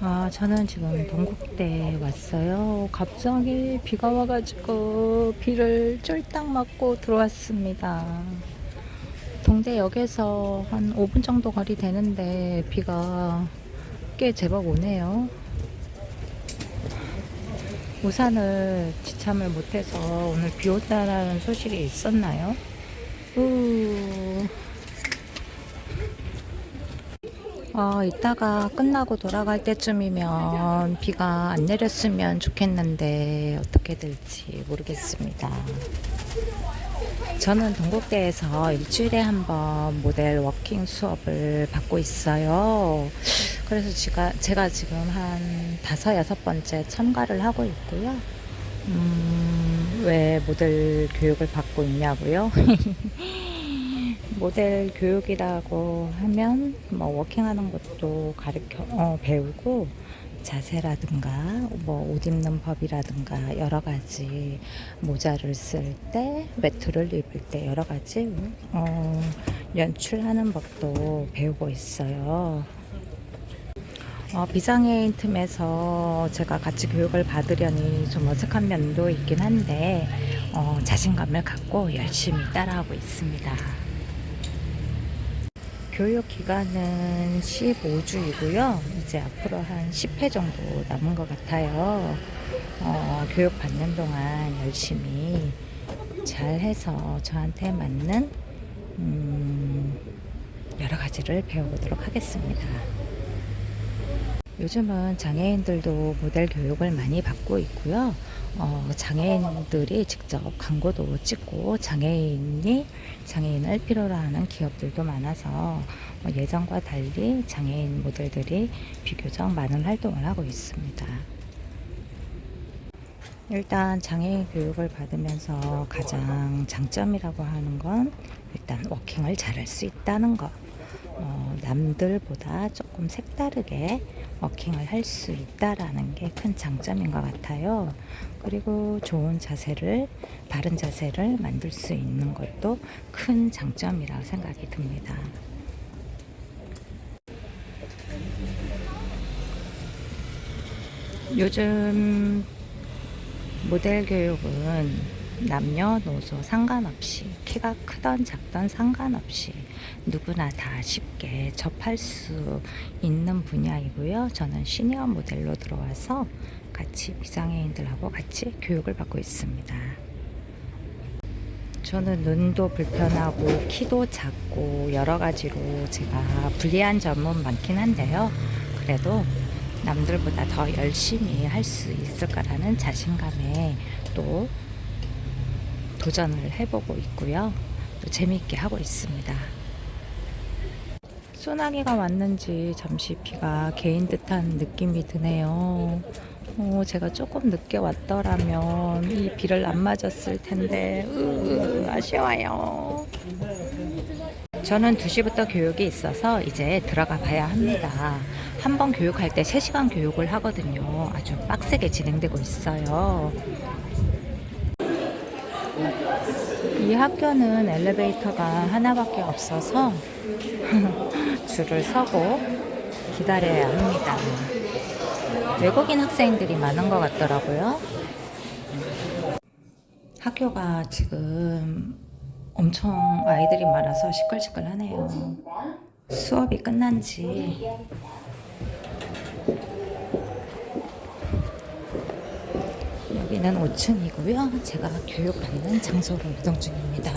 아, 저는 지금 동국대에 왔어요. 갑자기 비가 와가지고 비를 쫄딱 맞고 들어왔습니다. 동대역에서 한 5분 정도 거리 되는데 비가 꽤 제법 오네요. 우산을 지참을 못해서 오늘 비 온다라는 소식이 있었나요? 우. 어, 이따가 끝나고 돌아갈 때쯤이면 비가 안 내렸으면 좋겠는데 어떻게 될지 모르겠습니다. 저는 동국대에서 일주일에 한 번 모델 워킹 수업을 받고 있어요. 그래서 제가, 제가 지금 한 다섯, 여섯 번째 참가를 하고 있고요. 음, 왜 모델 교육을 받고 있냐고요? 모델 교육이라고 하면 뭐 워킹하는 것도 가르쳐 어, 배우고 자세라든가 뭐 옷 입는 법이라든가 여러 가지 모자를 쓸 때 외투를 입을 때 여러 가지 어, 연출하는 법도 배우고 있어요. 어, 비장애인 틈에서 제가 같이 교육을 받으려니 좀 어색한 면도 있긴 한데 어, 자신감을 갖고 열심히 따라하고 있습니다. 교육 기간은 15주이고요. 이제 앞으로 한 10회 정도 남은 것 같아요. 어, 교육 받는 동안 열심히 잘 해서 저한테 맞는 음, 여러 가지를 배워보도록 하겠습니다. 요즘은 장애인들도 모델 교육을 많이 받고 있고요. 어, 장애인들이 직접 광고도 찍고 장애인이 장애인을 필요로 하는 기업들도 많아서 어, 예전과 달리 장애인 모델들이 비교적 많은 활동을 하고 있습니다. 일단 장애인 교육을 받으면서 가장 장점이라고 하는 건 일단 워킹을 잘할 수 있다는 것. 어, 남들보다 조금 색다르게 워킹을 할 수 있다라는 게 큰 장점인 것 같아요. 그리고 좋은 자세를, 바른 자세를 만들 수 있는 것도 큰 장점이라고 생각이 듭니다. 요즘 모델 교육은 남녀노소 상관없이 키가 크던 작던 상관없이 누구나 다 쉽게 접할 수 있는 분야이고요. 저는 시니어 모델로 들어와서 같이 비장애인들하고 같이 교육을 받고 있습니다. 저는 눈도 불편하고 키도 작고 여러 가지로 제가 불리한 점은 많긴 한데요. 그래도 남들보다 더 열심히 할 수 있을 거라는 자신감에 또 도전을 해보고 있고요. 또 재미있게 하고 있습니다. 소나기가 왔는지 잠시 비가 개인 듯한 느낌이 드네요. 어, 제가 조금 늦게 왔더라면 이 비를 안 맞았을 텐데 으, 아쉬워요. 저는 2시부터 교육이 있어서 이제 들어가 봐야 합니다. 한 번 교육할 때 3시간 교육을 하거든요. 아주 빡세게 진행되고 있어요. 이 학교는 엘리베이터가 하나밖에 없어서 줄을 서고 기다려야 합니다. 외국인 학생들이 많은 것 같더라고요. 학교가 지금 엄청 아이들이 많아서 시끌시끌하네요. 수업이 끝난 지 여기는 5층이고요. 제가 교육받는 장소로 이동 중입니다.